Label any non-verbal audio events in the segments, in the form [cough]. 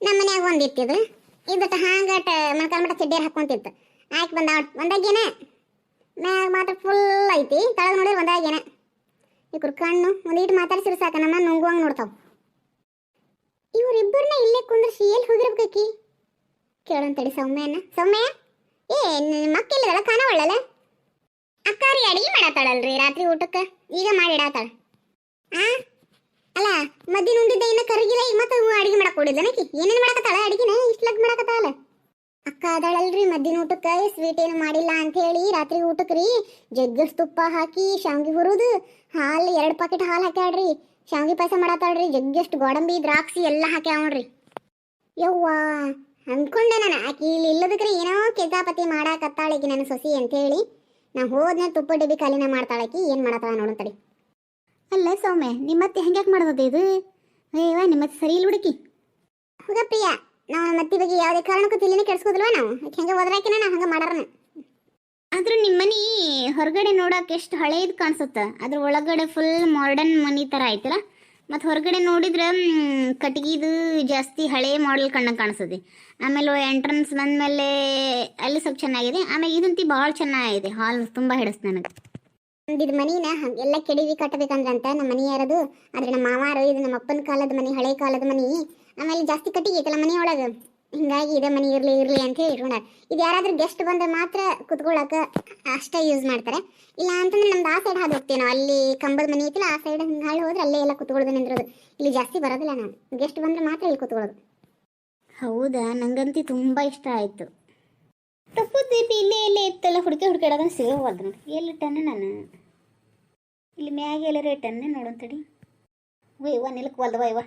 ನಮ್ಮ ಮನ್ಯಾಗ ಒಂದಿತ್ತಿದು. ಇದಕ್ಕೆ ಹಾಂಗಟ ಮಣಕಾಲ್ ಮಟ ಚಡ್ಡಿಯರ್ ಹಾಕೊಂತಿತ್ತು. ಆಯ್ಕೆ ಬಂದ ಒಂದಾಗೇನ ಮ್ಯಾಗ ಮಾತ್ರ ಫುಲ್ ಐತಿ. ತಳಗ ನೋಡಿದ್ರೆ ಒಂದಾಗೇನ ಇವ್ರ ಕಣ್ಣು ಒಂದೀಟ್ ಮಾತಾಡ್ಸಿರ ಸಾಕ. ನಮ್ಮ ನುಂಗುವಂಗ್ ನೋಡ್ತಾವ. ಇವರಿಬ್ಬರನ್ನ ಇಲ್ಲೇ ಕುಂದ್ರಿಸಿ ಎಲ್ಲಿ ಹೋಗಿರ್ಬೇಕಿ ಕೇಳಂತಡಿ ಸೌಮ್ಯನ. ಸೌಮ್ಯ? ಏ ನಿಮ್ಮ ಮಕ್ಕೆಲ್ಲದಲ್ಲ ಕಾಣವಳ್ಳಲ್ಲ ಅಕ್ಕಾರಿ ಅಡಿಗೆ ಮಾಡತ್ತಾಳಲ್ರಿ ರಾತ್ರಿ ಊಟಕ್ಕೆ? ಈಗ ಮಾಡಿಡಾತಾಳ ಆ? ಅಲ್ಲ, ಮದ್ದಿನ ಉಂಡಿದ್ದ ಇನ್ನ ಕರಗಿಲ್ಲ ಈಗ ಮತ್ತೆ ಅಡಿಗೆ ಮಾಡಕ್ ಕೊಡಿಲ್ಲ ನಕಿ ಏನೇನ್ ಮಾಡಕತ್ತಾಳ ಅಡಿಗೆನ? ಇಷ್ಟ್ಲಗ್ ಮಾಡಕತ್ತಾಳ. ಅಕ್ಕ ಅದಾಳಲ್ರಿ, ಮದ್ದಿನ ಊಟಕ್ಕೆ ಸ್ವೀಟ್ ಏನು ಮಾಡಿಲ್ಲ ಅಂತ ಹೇಳಿ ರಾತ್ರಿ ಊಟಕ್ಕೆ ರೀ ಜಗ್ಗಸ್ ತುಪ್ಪ ಹಾಕಿ, ಶಾವ್ಗಿ ಹುರಿದು, ಹಾಲು ಎರಡು ಪಾಕೆಟ್ ಹಾಲು ಹಾಕ್ಯಾಳ್ರಿ. ಶಾವ್ಗಿ ಪಾಯಸ ಮಾಡತ್ತಾಳ್ರಿ, ಜಗ್ಗಷ್ಟು ಗೋಡಂಬಿ, ದ್ರಾಕ್ಷಿ ಎಲ್ಲ ಹಾಕ್ಯಾವಣ್ರಿ. ಯವ್ವಾ ಅನ್ಕೊಂಡೆ ನಾನು. ಆಕಿ ಇಲ್ಲಿ ಇಲ್ಲದಕ್ರೆ ಏನೋ ಕೆಜಾಪತಿ ಮಾಡಾಕತ್ತಾಳಿಗೆ ನನ್ನ ಸೊಸಿ ಅಂತ ಹೇಳಿ ನಾ ಹೋದ್ನ ತುಪ್ಪ ಡಬ್ಬಿ ಖಾಲಿನ ಮಾಡ್ತಾಳಕಿ ಏನು ಮಾಡತ್ತಾಳ ನೋಡಂತಡಿ. ಅಲ್ಲ ಸೌಮ್ಯ ನಿಮ್ಮತ್ತೆ ಹೆಂಗ್ಯಾಕ್ ಮಾಡೋದು ಇದು? ಅಯ್ಯವ ನಿಮ್ಮತ್ತೆ ಸರಿ ಇಲ್ಲ ಹುಡುಕಿ. ಹೋಗ ಪ್ರಿಯ ನಾವು ಮತ್ತೆ ಬಗ್ಗೆ ಯಾವುದೇ ಕಾರಣಕ್ಕೂ ತಿಳಿನೇ ಕೆಡಿಸ್ಕೋದಿಲ್ವ ನಾವು? ಹೆಂಗೆ ನಾನು ನಾವು ಹಂಗೆ ಮಾಡಾರನ? ಆದ್ರೂ ನಿಮ್ಮ ಮನಿ ಹೊರಗಡೆ ನೋಡಕ್ಕೆ ಎಷ್ಟು ಹಳೇದು ಕಾಣಿಸುತ್ತೆ. ಅದ್ರ ಒಳಗಡೆ ಫುಲ್ ಮಾಡರ್ನ್ ಮನಿ ಥರ ಐತಲ್ಲ? ಮತ್ತು ಹೊರಗಡೆ ನೋಡಿದ್ರೆ ಕಟ್ಟಿಗೆದು ಕಟ್ಗಿದು ಜಾಸ್ತಿ ಹಳೆ ಮಾಡೆಲ್ ಕಣ್ಣಂಗೆ ಕಾಣಿಸ್ತದೆ ಆಮೇಲೆ ಎಂಟ್ರನ್ಸ್ ಬಂದಮೇಲೆ ಅಲ್ಲಿ ಸ್ವಲ್ಪ ಚೆನ್ನಾಗಿದೆ. ಆಮೇಲೆ ಇದಂತಿ ಭಾಳ ಚೆನ್ನಾಗಿದೆ. ಹಾಲ್ ತುಂಬ ಹಿಡಿಸ್ತು ನನಗೆ. ಇದು ಮನಿನ ಎಲ್ಲ ಕೆಡವಿ ಕಟ್ಟಬೇಕಂದ್ರಂತ ನಮ್ಮ ಮನಿ ಯಾರದು ಆದ್ರೆ ನಮ್ಮ ಮಾವಾರು, ಇದು ನಮ್ಮ ಅಪ್ಪನ ಕಾಲದ ಮನಿ, ಹಳೆ ಕಾಲದ ಮನಿ, ಆಮೇಲೆ ಜಾಸ್ತಿ ಕಟ್ಟಿಗೆ ಐತಲ್ಲ ಮನಿ ಒಳಗೆ ಹಿಂಗಾಗಿ ಇದೇ ಮನಿ ಇರ್ಲಿ ಇರ್ಲಿ ಅಂತ ಹೇಳಿ ಇದು ಯಾರಾದ್ರೂ ಗೆಸ್ಟ್ ಬಂದ್ರೆ ಮಾತ್ರ ಕುತ್ಕೊಳ್ಳಾಕ ಅಷ್ಟೇ ಯೂಸ್ ಮಾಡ್ತಾರೆ. ಇಲ್ಲ ಅಂತಂದ್ರೆ ನಮ್ದು ಆ ಸೈಡ್ ಹಾದು ಹೋಗ್ತೀವಿ ಅಲ್ಲಿ ಕಂಬದ ಮನಿ ಐತಿಲ್ಲ, ಆ ಸೈಡ್ ಹಿಂಗೆ ಹಾಳು ಹೋದ್ರೆ ಅಲ್ಲೇ ಎಲ್ಲ ಕುತ್ಕೊಳ್ಳೋದು ನಿಂದ್ರೋದು. ಇಲ್ಲಿ ಜಾಸ್ತಿ ಬರೋದಿಲ್ಲ ನಾನು ಗೆಸ್ಟ್ ಬಂದ್ರೆ ಮಾತ್ರ ಇಲ್ಲಿ ಕುತ್ಕೊಳ್ಳೋದು ಹೌದಾ? ನಂಗಂತೂ ತುಂಬ ಇಷ್ಟ ಆಯಿತು. ತಪ್ಪು ದೀಪಿ ಇಲ್ಲೇ ಇಲ್ಲೇ ಇತ್ತಲ್ಲ, ಹುಡುಕಿ ಹುಡುಕಾಡೋದನ್ನ ಸಿಗೋವಲ್ದು ನೋಡಿ ಎಲ್ಲಿಟ್ಟನೆ ನಾನು? ಇಲ್ಲಿ ಮ್ಯಾಗ ನೋಡೋಣ ತಡಿ ನೋಡಂತಡಿ ಒಯ್ವ ನಿಲ್ಕವಲ್ದವ ಇವ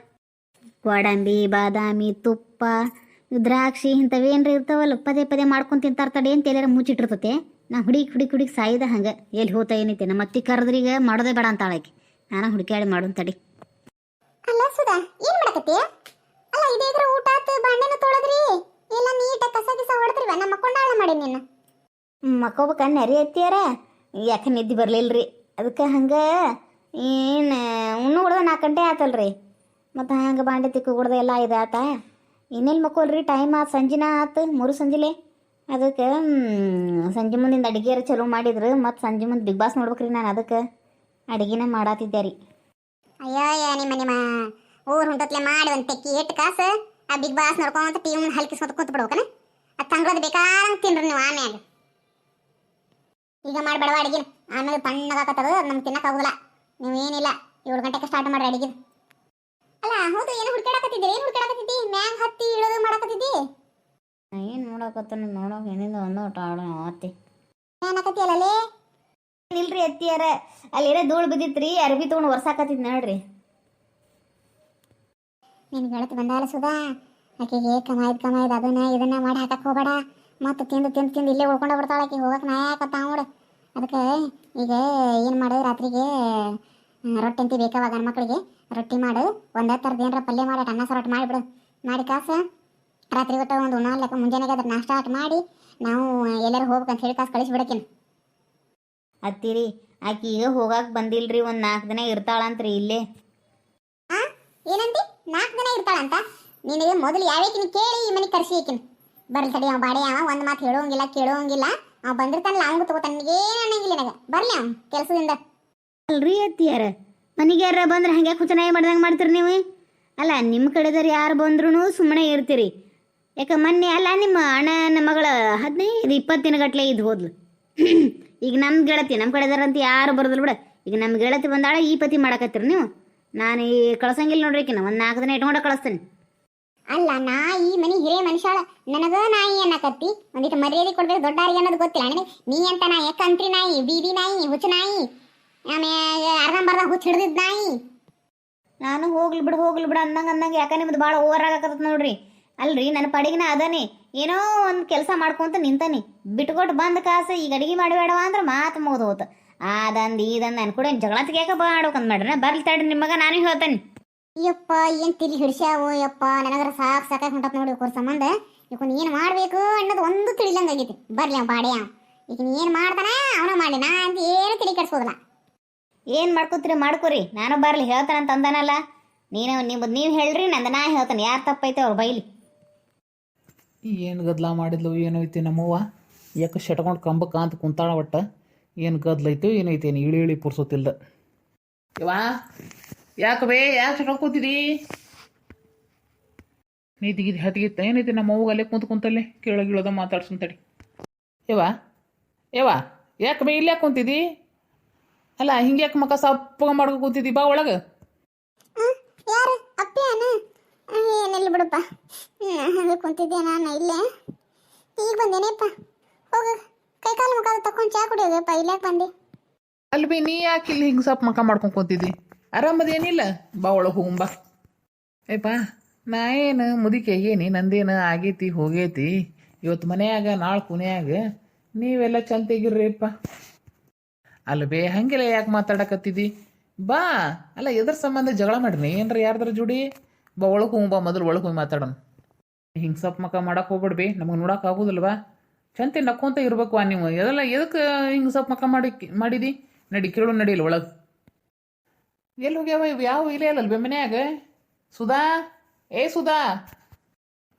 ಗೋಡಂಬಿ ಬಾದಾಮಿ, ತುಪ್ಪ, ದ್ರಾಕ್ಷಿ ಇಂಥವೇನ್ರಿ ಇರ್ತಾವಲ್ಲ, ಪದೇ ಪದೇ ಮಾಡ್ಕೊಂಡು ತಿಂತಾರ ತಡಿ ಅಂತ ಎಲ್ಲಾರ ಮುಚ್ಚಿಟ್ಟಿರ್ತತೆ. ನಾ ಹುಡುಗಿ ಹುಡುಗಿ ಹುಡುಗಿ ಸಾಯ್ದ ಹಂಗೆ. ಎಲ್ಲಿ ಹೋತ ಏನೈತೆ? ನಮ್ಮ ಅತ್ತಿ ಕರೆದ್ರೀಗ ಮಾಡೋದೇ ಬೇಡ ಅಂತ ಆಳಕಿ. ನಾನು ಹುಡುಕಾಡಿ ಮಾಡೋನ್ ತಡಿ ಅಲ್ಲ ಸುಧಾ, ಏನು ಮಾಡಕತ್ತಿ ಅಲ್ಲ ಇದೇ ಇದ್ರ ಊಟ ಆತು, ಬಾಂಡೆನ ತೊಳೆದ್ರಿ? ಎಲ್ಲ ನಮ್ಮ ಕೊಂಡಾಳ ಮಾಡಿ ನೀನು. ಮಕ್ಕೋಬೇಕ ನೆರೆ ಎತ್ತಿಯಾರ? ಯಾಕೆ ನಿದ್ದೆ ರೀ ಅದಕ್ಕೆ ಹಂಗೆ ಏನು ಉಣ್ಣು ಹೊಡೆದ ನಾಲ್ಕು ಗಂಟೆ ಆತಲ್ರಿ. ಮತ್ತು ಹಂಗೆ ಬಾಂಡೆ ತಿಕ್ಕು ಹೊಡೆದ ಎಲ್ಲ ಇನ್ನೇನು ಇನ್ನೆಲ್ಲಿ ಮಕ್ಕೋಲ್ರಿ ಟೈಮ್ ಆತು ಸಂಜೆನ ಆತು ಮೂರು ಸಂಜಿಲೆ. ಅದಕ್ಕೆ ಸಂಜೆ ಮುಂದಿಂದ ಅಡಿಗೆರ ಚಲೋ ಮಾಡಿದ್ರು. ಮತ್ತು ಸಂಜೆ ಮುಂದೆ ಬಿಗ್ ಬಾಸ್ ನೋಡ್ಬೇಕ್ರಿ ನಾನು ಅದಕ್ಕೆ. ಅಡುಗೆನ ಮಾಡಾತಿದ್ದೆ ರೀ ಅಯ್ಯೋ ನಿಮ್ಮ ಮಾ ಊರು ಹೊಂಟತ್ಲೆ ಮಾಡಿ ಒಂದು ತೆಕ್ಕಿ ಎಟ್ಟು ಕಾಸು. ಆ ಬಿಗ್ ಬಾಸ್ ನೋಡ್ಕೊಂತ ಟಿವಿ ಮುಂದೆ ಹಲ್ಕಿಸ್ಕೊಂತ ಕೂತ್ ಬಿಡ್ಬೇಕನ ಅದು ತಂಗ್ಳದ್ ಬೇಕಾದಂಗೆ ತಿನ್ರಿ ನೀವು ಆಮ್ಯಾಗ ಈಗ ಮಾಡ್ಬೇಡವ ಅಡಿಗೆ ಆಮೇಲೆ ತಣ್ಣಗಾಕತ್ತದ ನಮ್ಗೆ ತಿನ್ನಕ್ಕಾಗೋದಿಲ್ಲ ನೀವೇನಿಲ್ಲ ಏಳು ಗಂಟೆಗೆ ಸ್ಟಾರ್ಟ್ ಮಾಡ್ರಿ ಅಡಿಗೆ ಅಲ್ಲ ಹೌದು ಏನು ಹುಡ್ಕಾಡಕತ್ತಿದ್ದೆ ಏನು ಹುಡ್ಕಾಡಕತ್ತಿದ್ದಿ ಮ್ಯಾಗ ಹತ್ತಿ ಇಳೋದು ಮಾಡಕತ್ತಿದ್ದಿ? ಏನು ನೋಡಕತ್ತಾನ ನೋಡೋಕೆ ಏನಿಂದ ಒಂದು ಆಡ ಅತ್ತಿ. ಏನಕತ್ತಿ ಅಲ್ಲೇ ಇಲ್ರಿ ಅತ್ತಿಯಾರ ಅಲ್ಲಿರೋ ಧೂಳು ಬಿದ್ದಿತ್ರಿ ಅರ್ಬಿ ತೊಗೊಂಡು ಒರ್ಸಾಕತ್ತಿದ್ ನೋಡ್ರಿ ನಿನ್ ಗೆಳತಿ ಬಂದಾಲ ಸುಧಾ. ಆಕೆಗೆ ಕಮಾಯ್ದು ಕಮಾಯ್ದು ಅದನ್ನ ಇದನ್ನ ಮಾಡಿ ಹಾಕಕ್ಕೆ ಹೋಗಬೇಡ. ಮತ್ತೆ ತಿಂದು ತಿಂದು ತಿಂದು ಇಲ್ಲೇ ಉಳ್ಕೊಂಡು ಬರ್ತಾಳೆ ಆಕೆ. ಹೋಗಕ್ಕೆ ನಾ ಯಾಕತ್ತ ನೋಡು ಅದಕ್ಕೆ ಈಗ ಏನು ಮಾಡು ರಾತ್ರಿಗೆ ರೊಟ್ಟಿ ಅಂತ ಬೇಕಾವಾಗ ನನ್ನ ಮಕ್ಕಳಿಗೆ ರೊಟ್ಟಿ ಮಾಡು ಒಂದೇ ಥರದ್ದು ಏನರ ಪಲ್ಯ ಮಾಡಿ ಅನ್ನ ಸಾರು ಒಟ್ಟು ಮಾಡಿಬಿಡು ಮಾಡಿ ಕಾಸು. ರಾತ್ರಿ ಒಟ್ಟು ಒಂದು ಉಣ್ಣಾಲ್ಕ ಮುಂಜಾನೆಗೆ ಅದ್ರ ನಾಷ್ಟ ಆಟ ಮಾಡಿ ನಾವು ಎಲ್ಲರೂ ಹೋಗ್ಬೇಕಂತ ಹೇಳಿ ಕಾಸು ಕಳಿಸ್ಬಿಡಕಿನ ಅತ್ತಿರಿ ಆಕೆ ಈಗ ಹೋಗಾಕ್ ರೀ ಒಂದು ನಾಲ್ಕು ದಿನ ಇರ್ತಾಳಂತ್ರಿ ಇಲ್ಲೇ. ಏನಂತಿ ನಾಲ್ಕು ದಿನ ಇರ್ತಾಳಂತ? ನಿನಗೆ ಮೊದಲು ಯಾವೇಕಿನ ಕೇಳಿ ಈ ಮನೆ ಕರ್ಸಿ ಈಕಿನ? ಬರ್ಲಿ ತಡಿ, ಅವ ಬಾಡೆ, ಅವ ಒಂದು ಮಾತು ಹೇಳೋಂಗಿಲ್ಲ, ಕೇಳೋಂಗಿಲ್ಲ. ಅವ ಬಂದಿರ್ತಾನಲ್ಲ ಹಂಗ ತಗೋತಾನ ನನಗೇನು ಅನ್ನಂಗಿಲ್ಲ ನನಗೆ. ಬರ್ಲಿ ಅವ ಕೆಲಸದಿಂದ. ಅಲ್ರಿ ಅತ್ತಿಯಾರ, ಮನೆಗೆ ಯಾರ ಬಂದ್ರೆ ಹಂಗೆ ಹುಚ್ಚನಾಯಿ ಮಾಡ್ದಂಗೆ ಮಾಡ್ತೀರಿ ನೀವು? ಅಲ್ಲ ನಿಮ್ಮ ಕಡೆದವ್ರು ಯಾರು ಬಂದ್ರೂ ಸುಮ್ಮನೆ ಇರ್ತೀರಿ. ಯಾಕೆ ಮೊನ್ನೆ, ಅಲ್ಲ, ನಿಮ್ಮ ಅಣ್ಣನ ಮಗಳ ಹದಿನೈದು ಇಪ್ಪತ್ತು ದಿನ ಗಟ್ಲೆ ಇದು ಹೋದ್ಲು. [clears throat] ಈಗ ನಮ್ಮ ಗೆಳತಿ ನಮ್ಮ ಕಡೆದವ್ರಂತ ಯಾರು ಬರೋದಿಲ್ಲ ಬಿಡ. ಈಗ ನಮ್ಮ ಗೆಳತಿ ಬಂದಾಳ, ಈ ಪತಿ ಮಾಡಕತ್ತೀರಿ ನೀವು? ನಾನು ಈ ಕಳ್ಸಂಗಿಲ್ಲ ನೋಡ್ರಿ ಆಕಿನ ಒಂದು ನಾಲ್ಕು ದಿನ ಇಟ್ಕೊಂಡು ಕಳಿಸ್ತೇನೆ. ಅಲ್ಲ, ನಾಯಿ, ಮನೆ ಹಿರೇ ಮನುಷ್ಯಾಳ, ನನಗ ನಾಯಿ ಅನ್ನಕತ್ತಿ? ಒಂದಿಟ್ಟು ಮರ್ಯಾದೆ ಕೊಡ್ಬೇಕು ದೊಡ್ಡಾರಿಗೆ ಅನ್ನೋದು ಗೊತ್ತಿಲ್ಲ. ನನಗೆ ನೀ ಅಂತ ನಾಯಿ ಕಂತ್ರಿ ನಾಯಿ, ಬೀದಿ ನಾಯಿ, ಹುಚ್ಚ ನಾಯಿ ಆಮೇಲೆ ಅರ್ಧಂಬರ್ಧ ಹುಚ್ಚ ಹಿಡ್ದಿದ್ ನಾಯಿ. ನಾನು ಹೋಗ್ಲಿ ಬಿಡು ಹೋಗ್ಲಿ ಬಿಡು ಅಂದಂಗೆ ಅಂದಂಗೆ ಯಾಕೆ ನಿಮ್ದು ಭಾಳ ಓವರ್ ಆಗಕತ್ತ ನೋಡ್ರಿ. ಅಲ್ರಿ ನನ್ನ ಪಡಿಗಿನ ಅದನೇ. ಏನೋ ಒಂದು ಕೆಲಸ ಮಾಡ್ಕೊಂತ ನಿಂತಾನೆ. ಬಿಟ್ಕೊಟ್ಟು ಬಂದ ಕಾಸು, ಈಗ ಅಡಿಗೆ ಮಾಡಬೇಡವ ಅಂದ್ರೆ ಮಾತು ಮುಗಿದು ಹೋತು ಅದಂದು ಇದಂದು ಅನ್ಕೊಡ ಜಗಳ ತೆಗಿಯಾಕ ಮಾಡ್ಬೇಕಂತ ಮಾಡ್ರಿ. ಬರ್ಲಿ ತಡ್ರಿ ನಿಮಗ ನಾನು ಹೇಳ್ತೇನೆ. ಯಪ್ಪ ಏನ್ ತಿಳಿ ಹಿಡ್ಸ್ಯಾವು ಯಪ್ಪ ನನಗರ ಸಾಕ್ ಸಾಕಾಗಿ ಹೊಂಟತ್ ನೋಡಿ ಇವ್ರ ಸಂಬಂಧ. ಇವನ್ ಏನ್ ಮಾಡ್ಬೇಕು ಅನ್ನೋದು ಒಂದು ತಿಳಿಲಂಗ ಆಗೈತಿ ಬರ್ಲಿ ಅವ್ ಬಾಡಿಯ ಈಗ ಏನ್ ಮಾಡ್ತಾನ ಅವನ ಮಾಡಿ ನಾ ಅಂತ ಏನು ತಿಳಿ ಕೆಡ್ಸ್ಕೋದಿಲ್ಲ ಏನು ಮಾಡ್ಕೋತೀರಿ ಮಾಡ್ಕೋರಿ. ನಾನು ಬರ್ಲಿ ಹೇಳ್ತಾನ ಅಂತ ಅಂದಾನಲ್ಲ. ನೀನು ನಿಮ್ಮದು ನೀವು ಹೇಳ್ರಿ ನಂದು ನಾ ಹೇಳ್ತಾನೆ. ಯಾರು ತಪ್ಪೈತೆ ಅವ್ರು ಬೈಲಿ. ಏನು ಗದ್ಲ ಮಾಡಿದ್ಲು ಏನೈತಿ ನಮ್ಮವ್ವ. ಯಾಕೆ ಶಟ್ಕೊಂಡು ಕಂಬಕ್ಕ ಅಂತ ಕುಂತಾಳ ಒಟ್ಟ. ಏನು ಗದ್ಲೈತು ಏನೈತೇನು ಏನು ಇಳಿ ಇಳಿ ಪುರ್ಸೋತಿಲ್ದ ಯವ್ವಾ ಯಾಕೆ ಬೇ ಯಾಕೆ ಕೂತಿದಿ? ನೀತಿ ಗಿದ್ ಹತ್ತಿಗಿತ್ತ ಏನೈತಿ ನಮ್ಮ ಅವ್ಗ ಅಲ್ಲೇ ಕುಂತ ಕುಂತಲ್ಲೇ ಕೇಳಗಿಳದ ಮಾತಾಡ್ಸಂತಡಿ ಯವಾ ಯವಾ ಯಾಕೆ ಬೇ ಇಲ್ಲೇ ಕುಂತಿದಿ? ಅಲ್ಲ ಹಿಂಗೆ ಯಾಕೆ ಮಕ್ಕ ಸಪ್ಪಗ ಮಾಡ್ಕೊ ಕೂತಿದ್ದಿ ಬಾ ಒಳಗೆ. ಯಾರು? ಅಪ್ಪೇನ ಏನಿಲ್ಲ ಬಿಡಪ್ಪ. ಹಂಗೆ ಕುಂತಿದ್ದೆ ನಾನು ಇಲ್ಲೇ. ಈಗ ಬಂದೇನೇಪ್ಪ ಹೋಗು. ಕೈ ಕಾಲು ಮುಖ ತಕೊಂಡು ಚಾ ಕುಡಿಯೋದಪ್ಪ ಇಲ್ಲೇ ಬಂದೆ? ಅಲ್ಲಿ ಬಿ ನೀ ಯಾಕೆ ಇಲ್ಲಿ ಹಿಂಗೆ ಸಪ್ ಮಕ ಮಾಡ್ಕೊಂಡು ಕೂತಿದ್ದಿ ಆರಾಮದೇನಿಲ್ಲ ಬಾ ಒಳಗೆ ಹೋಗುಂಬಾ ಬಾ. ಏಪ್ಪ, ನಾ ಏನು ಮುದಿಕೆ, ಏನಿ ನಂದೇನು ಆಗೈತಿ, ಹೋಗೈತಿ? ಇವತ್ತು ಮನೆಯಾಗ, ನಾಳೆ ಕುನೆಯಾಗ ನೀವೆಲ್ಲ ಚಂತೆಗಿರ್ರಿಪ್ಪ ಅಲ್ಲ ಬೇ, ಹಂಗೆಲ್ಲ ಯಾಕೆ ಮಾತಾಡಕತ್ತಿದ್ದಿ ಬಾ, ಅಲ್ಲ ಎದ್ರ ಸಂಬಂಧ ಜಗಳ ಮಾಡ್ರಿ, ಏನ್ರ ಯಾರ್ದಾರ ಜೋಡಿ? ಬಾ ಒಳಗೆ ಹೋಗು ಬಾ, ಮೊದಲು ಒಳಗೆ ಹೋಗಿ ಮಾತಾಡೋಣ. ಹಿಂಗೆ ಸಪ್ ಮಕ್ಕ ಮಾಡಕ್ಕೆ ಹೋಗ್ಬೇಡ್ಬಿ ನಮಗೆ ನೋಡಕ್ಕೆ ಆಗೋದಿಲ್ವಾ? ಚಂತೆ ನಕ್ಕೊಂತ ಇರ್ಬೇಕು ನೀವು. ಎದೆಲ್ಲ ಎದಕ್ಕೆ ಹಿಂಗೆ ಸಪ್ ಮಕ್ಕ ಮಾಡಿ, ಮಾಡಿದಿ? ನಡಿ ಕೇಳು ನಡಿಲ್ಲ ಒಳಗೆ. ಎಲ್ಲಿ ಹೋಗ್ಯಾವ? ಇವು ಯಾವ ಇಲ್ಲೇ ಅಲ್ಲಲ್ ಬೆ ಮನ್ಯಾಗ? ಸುಧಾ? ಏ ಸುಧಾ!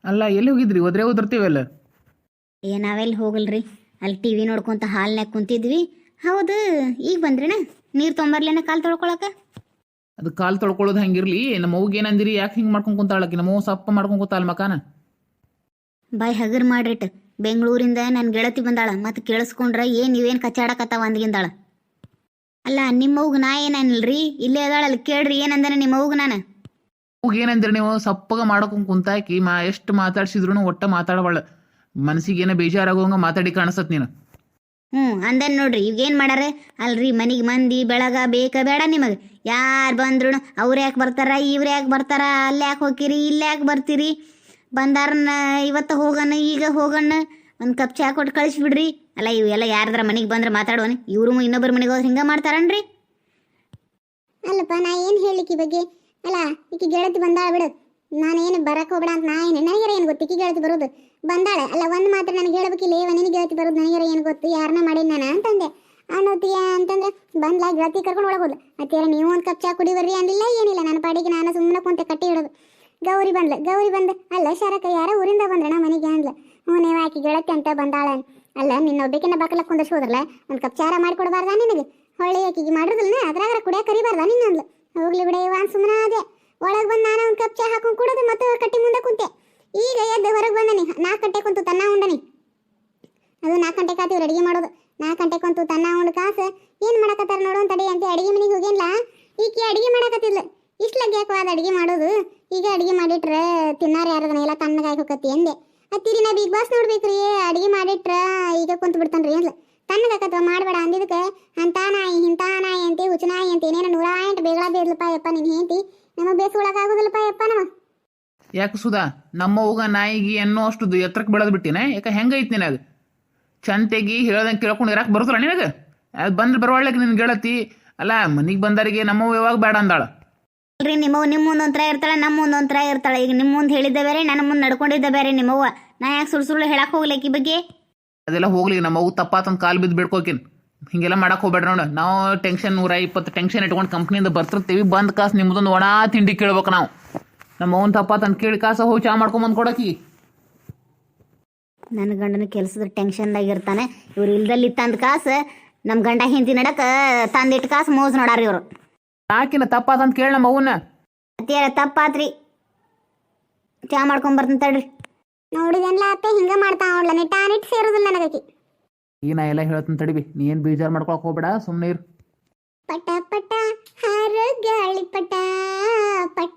ಅಲ್ಲ ಎಲ್ಲಿ ಹೋಗಿದ್ರಿ? ಹೋದ್ರೆ ಉದ್ರತೀವಲ್ಲ ಏ ನಾವೆಲ್ಲಿ ಹೋಗಲ್ರಿ? ಅಲ್ಲಿ ಟಿ ವಿ ನೋಡ್ಕೊಂತ ಹಾಲ್ನ್ಯಾಗ ಕುಂತಿದ್ವಿ. ಹೌದು ಈಗ ಬಂದ್ರಿನ? ನೀರು ತೊಂಬರ್ಲೇನ ಕಾಲು ತೊಳ್ಕೊಳಕ? ಅದು ಕಾಲು ತೊಳ್ಕೊಳ್ಳೋದು ಹಂಗಿರ್ಲಿ. ನಮ್ಮ ಅವ್ಗೆ ಏನಂದಿರಿ ಯಾಕೆ ಹಿಂಗೆ ಮಾಡ್ಕೊಂಡು ಕುಂತಾಳಕಿ? ನಮ್ಮ ಅವ್ವ ಸಪ್ಪ ಮಾಡ್ಕೊಂಡು ಕೂತಾಳ ಮಕಾನ? ಬಾಯ್ ಹಗರ್ ಮಾಡ್ರಿಟ್. ಬೆಂಗಳೂರಿಂದ ನನ್ನ ಗೆಳತಿ ಬಂದಾಳ. ಮತ್ತೆ ಕೇಳಿಸ್ಕೊಂಡ್ರ ಏನು ನೀವೇನು ಕಚ್ಚಾಡಕತ್ತಾವ ಅಂದ್ಗಿಂದಾಳ. ಅಲ್ಲ ನಿಮ್ಮವ್ಗ ನಾ ಏನನ್ನಿಲ್ರಿ ಇಲ್ಲೇ ಅದಾಳಲ್ಲ ಕೇಳ್ರಿ ಏನಂದನ ನಾನು? ಅವ್ಗೆ ಏನಂದಿರಿ ನೀವು? ಸಪ್ಪಗ ಮಾಡ್ಕೊಂಡ್ ಕುಂತಾಕಿ ಮಾ ಎಷ್ಟು ಮಾತಾಡ್ಸಿದ್ರು ಒಟ್ಟ ಮಾತಾಡಬಾಳ ಮನಸ್ಸಿಗೆ ಏನೋ ಬೇಜಾರಾಗೋಂಗ ಮಾತಾಡಿ ಕಾಣಿಸತ್ ನೀನು. ಹ್ಞೂ ಅಂದನ್ ನೋಡ್ರಿ ಈಗ ಏನು ಮಾಡಾರ? ಅಲ್ರಿ ಮನಿಗೆ ಮಂದಿ ಬೆಳಗ ಬೇಕ ಬೇಡ ನಿಮಗೆ. ಯಾರು ಬಂದ್ರು ಅವ್ರು ಯಾಕೆ ಬರ್ತಾರ ಇವ್ರು ಯಾಕೆ ಬರ್ತಾರ ಅಲ್ಲಿ ಯಾಕೆ ಹೋಗಿರಿ ಇಲ್ಲಿ ಯಾಕೆ ಬರ್ತೀರಿ? ಬಂದಾರನ್ನ ಇವತ್ತು ಹೋಗಣ್ಣ ಈಗ ಹೋಗೋಣ. ಒಂದು ಕಪ್ ಚಾ ಕೊಟ್ಟು ಕಳಿಸ್ಬಿಡ್ರಿ ಅಲ್ಲ, ಇವೆಲ್ಲ ಯಾರದ್ರ ಮನೆಗೆ ಬಂದ್ರೆ ಮಾತಾಡೋಣ ಇವರು ಇನ್ನೊಬ್ಬರ ಮನೆಗೆ ಹೋದ್ರೆ ಹಿಂಗೆ ಮಾಡ್ತಾರನ್ರಿ? ಅಲ್ಲಪ್ಪ, ನಾ ಏನು ಹೇಳಿಕೆ ಬಗ್ಗೆ? ಅಲ್ಲ, ಈಕೆ ಗೆಳತಿ ಬಂದಾಳ ಬಿಡು. ನಾನೇನು ಬರಕ್ ಹೋಗ್ಬೇಡ ಅಂತ ನಾ ಏನು ನನಗೆ ಏನು ಗೊತ್ತು? ಈಕೆ ಗೆಳತಿ ಬರೋದು ಬಂದಾಳೆ. ಅಲ್ಲ, ಒಂದು ಮಾತ್ರ ನನಗೆ ಹೇಳ್ಬೇಕಿಲ್ಲ ಏವ ನಿನಗೆ ಗೆಳತಿ ಬರೋದು ನನಗೆ ಏನು ಗೊತ್ತು? ಯಾರನ್ನ ಮಾಡಿ ನಾನು ಅಂತಂದೆ. ಅನ್ನೋತಿಯ ಅಂತಂದ್ರೆ, ಬಂದ್ಲ, ಗೆಳತಿ ಕರ್ಕೊಂಡು ಒಳಗೆ ಹೋದ್ಲು. ಅತ್ತೀರ ನೀವು ಒಂದು ಕಪ್ ಚಾ ಕುಡಿ ಬರ್ರಿ ಅಂದಿಲ್ಲ, ಏನಿಲ್ಲ. ನನ್ನ ಪಾಡಿಗೆ ನಾನು ಸುಮ್ಮನೆ ಕುಂತೆ ಕಟ್ಟಿ ಇಡೋದು. ಗೌರಿ ಬಂದ್ಲು. ಗೌರಿ ಬಂದ, ಅಲ್ಲ ಶಾರಕ ಯಾರ ಊರಿಂದ ಬಂದ್ರಣ ಮನೆಗೆ ಅಂದ್ಲು. ಹ್ಞೂ, ನೀವು ಆಕಿ ಗೆಳತಿ ಅಂತ ಬಂದಾಳ ಅಲ್ಲ, ನಿನ್ನ ಒಬ್ಬಕಿನ ಬಾಕಲ ಕುಂದರ್ಸಿ ಹೋದ್ರಲ್ಲ ಒಂದು ಕಪ್ ಚಾರ ಮಾಡಿಕೊಡ್ಬಾರ್ದ ನಿನಗೆ? ಹೊಳ್ಳಿ ಆಕಿಗೆ ಮಾಡಿದ್ರಲ್ಲ ಅದ್ರಾಗ ಕುಡಿಯಕ್ಕೆ ಕರಿಬಾರ್ದ ನಿನ್ನ ಅಂದ್ಲು ಹೋಗ್ಲಿ ಬಿಡ ಇವ ಸುಮ್ಮನೆ ಅದೇ ಒಳಗೆ ಬಂದು ನಾನು ಒಂದು ಕಪ್ ಚಾ ಹಾಕೊಂಡು ಕುಡೋದು ಮತ್ತೆ ಕಟ್ಟಿ ಮುಂದೆ ಕುಂತೆ. ಈಗ ಎದ್ದು ಹೊರಗೆ ಬಂದನಿ. ನಾಲ್ಕು ಗಂಟೆ ಕುಂತು ತನ್ನ ಉಂಡನಿ. ಅದು ನಾಲ್ಕು ಗಂಟೆ ಕಾತೀವ್ರಿ ಅಡಿಗೆ ಮಾಡೋದು. ನಾಲ್ಕು ಗಂಟೆ ಕುಂತು ತನ್ನ ಉಂಡು ಕಾಸು ಏನು ಮಾಡಕತ್ತಾರ ನೋಡು ತಡಿ ಅಂತ. ಅಡಿಗೆ ಮನೆಗೆ ಹೋಗಿಲ್ಲ ಈಕೆ ಅಡಿಗೆ ಇಷ್ಟು ಲಗ್ಗೆ ಯಾಕೆ ಅಡುಗೆ ಮಾಡೋದು? ಈಗ ಅಡಿಗೆ ಮಾಡಿಟ್ರೆ ತಿನ್ನಾರ ಯಾರದನ? ಎಲ್ಲ ತಣ್ಣಗಾಗಿ ಹೋಗತಿ ಎಂದೆ ಹತ್ತಿರಿ ನಾ ಬಿಗ್ ಬಾಸ್ ನೋಡ್ಬೇಕ್ರಿ. ಅಡಿಗೆ ಮಾಡಿಟ್ರ ಈಗ ಕುಂತು ಬಿಡ್ತಾನ್ರಿ ಅಂದ್ಲ. ತಣ್ಣಗಾಕತ್ವ ಮಾಡಬೇಡ ಅಂದಿದ್ದಕ್ಕೆ. ಅಂತ ನಾಯಿ ಇಂಥ ನಾಯಿ ಅಂತೆ, ಹುಚ್ಚ ನಾಯಿ ಅಂತ. ಏನೇನು ನೂರ ಎಂಟು ಬೇಗಳ ಬೇದ್ಲಪ್ಪ ಯಪ್ಪ, ನಿನ್ ಹೆಂಡತಿ. ನಮಗೆ ಬೇಸುಗಳಕ್ಕಾಗೋದಿಲ್ಲಪ್ಪ ಯಪ್ಪ ನಾವು ಯಾಕೆ ಸುಧಾ? ನಮ್ಮ ಹೋಗ ನಾಯಿಗಿ ಅನ್ನೋ ಅಷ್ಟು ಎತ್ತರಕ್ಕೆ ಬೆಳೆದ್ ಬಿಟ್ಟಿನ? ಯಾಕೆ ಹೆಂಗೈತಿ ನಿನಗೆ? ಚಂತೆಗಿ ಹೇಳ್ದಂಗೆ ಕೇಳ್ಕೊಂಡು ಇರಕ್ಕೆ ಬರುತ್ತಲ್ಲ ನಿನಗೆ? ಅದು ಬಂದ್ರೆ ಬರವಾಳಕ್ಕೆ ನಿನ್ ಗೆಳತಿ. ಅಲ್ಲ, ಮನಿಗೆ ಬಂದವರಿಗೆ ನಮ್ಮವ್ವ ಯಾವಾಗ ಬೇಡ ಅಂದಾಳ? ಅಲ್ರಿ ನಿಮ್ಮವ್ ನಿಮ್ಮ ಮುಂದೆ ಒಂಥರ ಇರ್ತಾಳೆ ನಮ್ಮ ಮುಂದೆ ಒಂಥರ ಇರ್ತಾಳೆ. ಈಗ ನಿಮ್ಮ ಮುಂದೆ ಹೇಳಿದ್ದ ಬೇರೆ ನನ್ನ ಮುಂದೆ ನಡ್ಕೊಂಡಿದ್ದ ಬೇರೆ ನಿಮ್ಮವ್ವ. ನಾ ಯಾಕೆ ಸುಳ್ಳು ಸುಳ್ಳು ಹೇಳಕ್ಕೆ ಹೋಗ್ಲಿಕ್ಕೆ ಈ ಬಗ್ಗೆ? ಅದೆಲ್ಲ ಹೋಗ್ಲಿ ನಮ್ಮ ಅವು ತಪ್ಪಾತಂದು ಕಾಲು ಬಿದ್ದು ಬಿಡ್ಕೋಕಿನ್ ಹಿಂಗೆಲ್ಲ ಮಾಡಕ್ಕೆ ಹೋಗ್ಬೇಡ ನೋಡು. ನಾವು ಟೆನ್ಷನ್ ನೂರ ಇಪ್ಪತ್ತು ಟೆನ್ಷನ್ ಇಟ್ಕೊಂಡು ಕಂಪ್ನಿಯಿಂದ ಬರ್ತಿರ್ತೀವಿ. ಬಂದ್ ಕಾಸು ನಿಮ್ದೊಂದು ಒಣ ತಿಂಡಿ ಕೇಳ್ಬೇಕು ನಾವು. ನಮ್ಮ ಅವ್ನ ತಪ್ಪಾತಂದು ಕೇಳಿ ಕಾಸು ಹೋಗಿ ಚಾ ಮಾಡ್ಕೊಂಬಂದು ಕೊಡಕಿ ನನ್ನ ಗಂಡನ ಕೆಲಸದ ಟೆನ್ಷನ್ದಾಗ ಇರ್ತಾನೆ. ಇವ್ರು ಇಲ್ದಲ್ಲಿ ತಂದ ಕಾಸು ನಮ್ಮ ಗಂಡ ಹಿಂದಿ ನಡಕ ತಂದಿಟ್ಟು ಕಾಸು ಮೋಜ್ ನೋಡಾರ ಇವರು. ಯಾಕಿನ ತಪ್ಪಾತಂತ ಕೇಳಿ ನಮ್ಮ ಅವನ್ನ ಅತ್ತೀರ ತಪ್ಪಾತ್ರಿ. ಚಾ ಮಾಡ್ಕೊಂಡ್ ಬರ್ತೀನಿ ತಡ್ರಿ. ನೋಡಿದನ್ಲ ಅತ್ತೆ ಹಿಂಗ ಮಾಡ್ತಾ ಅವಳ ನಿಟ್ಟಾನಿಟ್ ಸೇರುದಿಲ್ಲ ನನಗಕಿ ಈಗ ನಾ ಎಲ್ಲ ಹೇಳ್ತೀನಿ ತಡಿಬಿ ನೀ ಏನು ಬೇಜಾರು ಮಾಡ್ಕೊಳಕ್ ಹೋಗ್ಬೇಡ ಸುಮ್ಮನೆ ಇರು. ಪಟ ಪಟ ಹಾರ ಗಾಳಿ ಪಟ ಪಟ